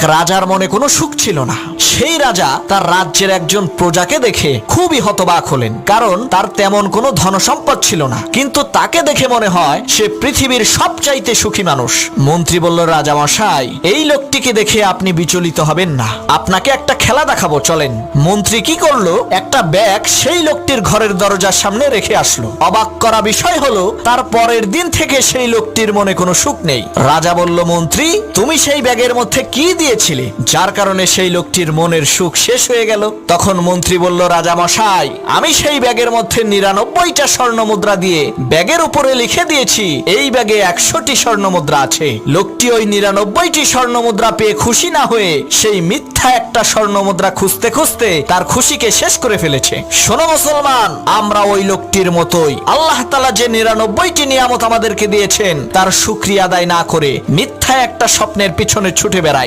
এক রাজার মনে কোনো সুখ ছিল না। সেই রাজা তার রাজ্যের একজন প্রজাকে দেখে খুবই হতবাক হলেন, কারণ তার তেমন কোনো ধনসম্পদ ছিল না। কিন্তু তাকে দেখে মনে হয় সে পৃথিবীর সবচাইতে সুখী মানুষ। মন্ত্রী বলল রাজা মশাই এই লোকটিকে দেখে আপনি বিচলিত হবেন না। আপনাকে একটা খেলা দেখাবো, চলেন। মন্ত্রী কি করল? একটা ব্যাগ সেই লোকটির ঘরের দরজার সামনে রেখে আসলো। অবাক করা বিষয় হলো, তার পরের দিন থেকে সেই লোকটির মনে কোনো সুখ নেই। রাজা বলল, মন্ত্রী, তুমি সেই ব্যাগের মধ্যে কি দিয়েছিলে? যার কারণে সেই লোকটির মনের সুখ শেষ হয়ে গেল। তখন মন্ত্রী বলল, রাজা মশাই, আমি সেই ব্যাগের মধ্যে নিরানব্বইটা স্বর্ণ মুদ্রা দিয়ে ব্যাগের উপরে লিখে দিয়েছি, এই ব্যাগে একশোটি স্বর্ণ মুদ্রা আছে। লোকটি ওই নিরানব্বইটি স্বর্ণ মুদ্রা পেয়ে খুশি না হয়ে সেই মিথ্যা একটা স্বর্ণ মুদ্রা খুঁজতে খুঁজতে তার খুশিকে শেষ করে ফেলেছে। শোনো মুসলমান, আমরা ওই লোকটির মতোই। আল্লাহ তালা যে নিরানব্বইটি নিয়ামত আমাদেরকে দিয়েছেন, তার সুক্রিয়া আদায় না করে মিথ্যা একটা স্বপ্নের পিছনে ছুটে বেড়াই